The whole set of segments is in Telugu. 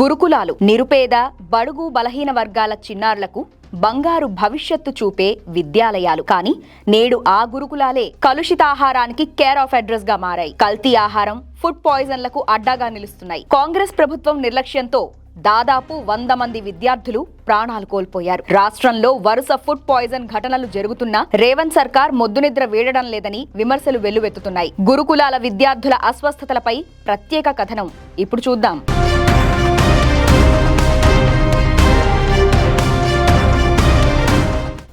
గురుకులాలు నిరుపేద బడుగు బలహీన వర్గాల చిన్నారులకు బంగారు భవిష్యత్తు చూపే విద్యాలయాలు. కానీ నేడు ఆ గురుకులాలే కలుషితాహారానికి కేర్ ఆఫ్ అడ్రస్గా మారాయి. కల్తీ ఆహారం ఫుడ్ పాయిజన్లకు అడ్డాగా నిలుస్తున్నాయి. కాంగ్రెస్ ప్రభుత్వం నిర్లక్ష్యంతో దాదాపు వంద మంది విద్యార్థులు ప్రాణాలు కోల్పోయారు. రాష్ట్రంలో వరుస ఫుడ్ పాయిజన్ ఘటనలు జరుగుతున్నా రేవంత్ సర్కార్ మొద్దునిద్ర వీడడం లేదని విమర్శలు వెల్లువెత్తుతున్నాయి. గురుకులాల విద్యార్థుల అస్వస్థతలపై ప్రత్యేక కథనం ఇప్పుడు చూద్దాం.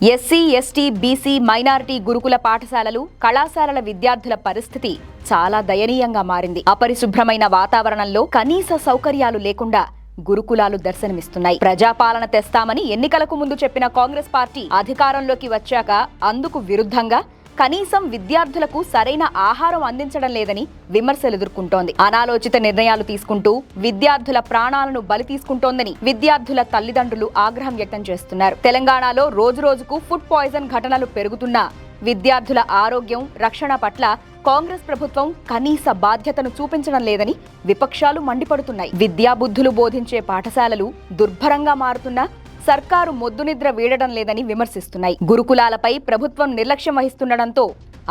ఎస్సీ ఎస్టీ బీసీ మైనారిటీ గురుకుల పాఠశాలలు కళాశాలల విద్యార్థుల పరిస్థితి చాలా దయనీయంగా మారింది. అపరిశుభ్రమైన వాతావరణంలో కనీస సౌకర్యాలు లేకుండా గురుకులాలు దర్శనమిస్తున్నాయి. ప్రజాపాలన తెస్తామని ఎన్నికలకు ముందు చెప్పిన కాంగ్రెస్ పార్టీ అధికారంలోకి వచ్చాక అందుకు విరుద్ధంగా కనీసం విద్యార్థులకు సరైన ఆహారం అందించడం లేదని విమర్శలు ఎదుర్కొంటోంది. అనాలోచిత నిర్ణయాలు తీసుకుంటూ విద్యార్థుల ప్రాణాలను బలి తీసుకుంటోందని విద్యార్థుల తల్లిదండ్రులు ఆగ్రహం వ్యక్తం చేస్తున్నారు. తెలంగాణలో రోజు రోజుకు ఫుడ్ పాయిజన్ ఘటనలు పెరుగుతున్నా విద్యార్థుల ఆరోగ్యం రక్షణ పట్ల కాంగ్రెస్ ప్రభుత్వం కనీస బాధ్యతను చూపించడం లేదని విపక్షాలు మండిపడుతున్నాయి. విద్యాబుద్ధులు బోధించే పాఠశాలలు దుర్భరంగా మారుతున్నా సర్కారు మొద్దునిద్ర వీడడం లేదని విమర్శిస్తున్నాయి. గురుకులాలపై ప్రభుత్వం నిర్లక్ష్యం వహిస్తుండటంతో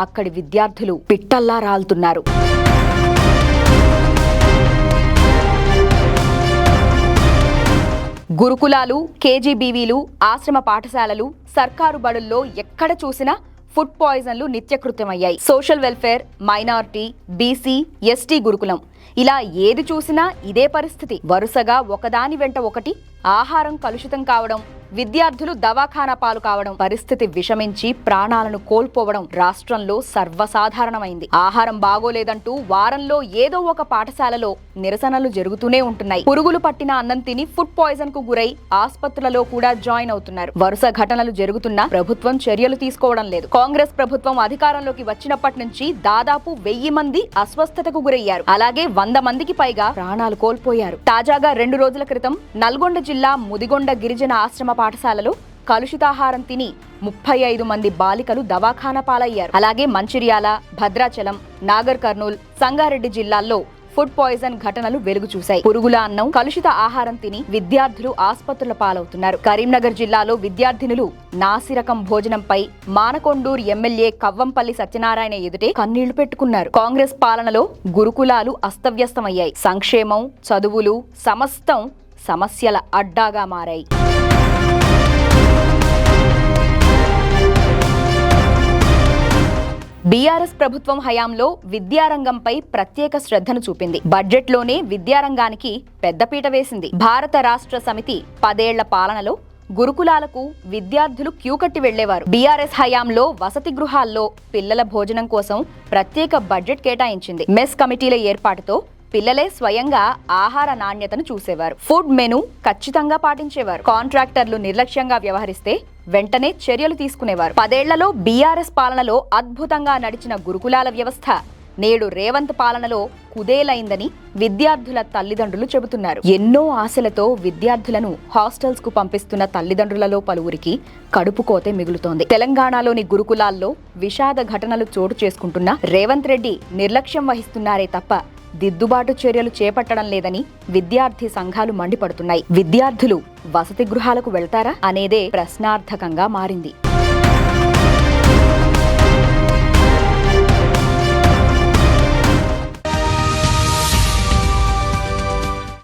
అక్కడి విద్యార్థులు పిట్టల్లా రాలుతున్నారు. గురుకులాలు కేజీబీవీలు ఆశ్రమ పాఠశాలలు సర్కారు బడుల్లో ఎక్కడ చూసినా ఫుడ్ పాయిజన్లు నిత్యకృత్యమయ్యాయి. Social welfare minority BC ST గురుకులం. ఇలా ఏది చూసినా ఇదే పరిస్థితి. వరుసగా ఒకదాని వెంట ఒకటి ఆహారం కలుషితం కావడం విద్యార్థులు దవాఖానా పాలు కావడం పరిస్థితి విషమించి ప్రాణాలను కోల్పోవడం రాష్ట్రంలో సర్వసాధారణమైంది. ఆహారం బాగోలేదంటూ వారంలో ఏదో ఒక పాఠశాలలో నిరసనలు జరుగుతూనే ఉంటున్నాయి. పురుగులు పట్టిన అన్నం తిని ఫుడ్ పాయిజన్కు గురై ఆసుపత్రులలో కూడా జాయిన్ అవుతున్నారు. వరుస ఘటనలు జరుగుతున్నా ప్రభుత్వం చర్యలు తీసుకోవడం లేదు. కాంగ్రెస్ ప్రభుత్వం అధికారంలోకి వచ్చినప్పటి నుంచి దాదాపు వెయ్యి మంది అస్వస్థతకు గురయ్యారు. అలాగే వంద మందికి పైగా ప్రాణాలు కోల్పోయారు. తాజాగా రెండు రోజుల క్రితం నల్గొండ జిల్లా ముదిగొండ గిరిజన ఆశ్రమ పాఠశాలలో కలుషితాహారం తిని ముప్పై ఐదు మంది బాలికలు దవాఖానా పాలయ్యారు. అలాగే మంచిర్యాల భద్రాచలం నాగర్ కర్నూల్ సంగారెడ్డి జిల్లాల్లో ఫుడ్ పాయిజన్ ఘటనలు వెలుగు చూశాయి. పురుగుల అన్నం కలుషిత ఆహారం తిని విద్యార్థులు ఆసుపత్రుల పాలవుతున్నారు. కరీంనగర్ జిల్లాలో విద్యార్థినులు నాసిరకం భోజనంపై మానకొండూరు ఎమ్మెల్యే కవ్వంపల్లి సత్యనారాయణ ఎదుటే కన్నీళ్ళు పెట్టుకున్నారు. కాంగ్రెస్ పాలనలో గురుకులాలు అస్తవ్యస్తమయ్యాయి. సంక్షేమం చదువులు సమస్తం సమస్యల అడ్డాగా మారాయి. బీఆర్ఎస్ ప్రభుత్వం హయాంలో విద్యారంగంపై ప్రత్యేక శ్రద్ధను చూపింది. బడ్జెట్లోనే విద్యారంగానికి పెద్దపీట వేసింది. భారత రాష్ట్ర సమితి పదేళ్ళ పాలనలో గురుకులాలకు విద్యార్థులు క్యూ కట్టి వెళ్ళేవారు. బీఆర్ఎస్ హయాంలో వసతి గృహాల్లో పిల్లల భోజనం కోసం ప్రత్యేక బడ్జెట్ కేటాయించింది. మెస్ కమిటీల ఏర్పాటుతో పిల్లలే స్వయంగా ఆహార నాణ్యతను చూసేవారు. ఫుడ్ మెను ఖచ్చితంగా పాటించేవారు. కాంట్రాక్టర్లు నిర్లక్ష్యంగా వ్యవహరిస్తే వెంటనే చర్యలు తీసుకునేవారు. పదేళ్ళలో బీఆర్ఎస్ పాలనలో అద్భుతంగా నడిచిన గురుకులాల వ్యవస్థ నేడు రేవంత్ పాలనలో కుదేలైందని విద్యార్థుల తల్లిదండ్రులు చెబుతున్నారు. ఎన్నో ఆశలతో విద్యార్థులను హాస్టల్స్కు పంపిస్తున్న తల్లిదండ్రులలో పలువురికి కడుపు కోతే మిగులుతోంది. తెలంగాణలోని గురుకులాల్లో విషాద ఘటనలు చోటు చేసుకుంటున్న రేవంత్ రెడ్డి నిర్లక్ష్యం వహిస్తున్నారే తప్ప దిద్దుబాటు చర్యలు చేపట్టడం లేదని విద్యార్థి సంఘాలు మండిపడుతున్నాయి. విద్యార్థులు వసతి గృహాలకు వెళ్తారా అనేదే ప్రశ్నార్థకంగా మారింది.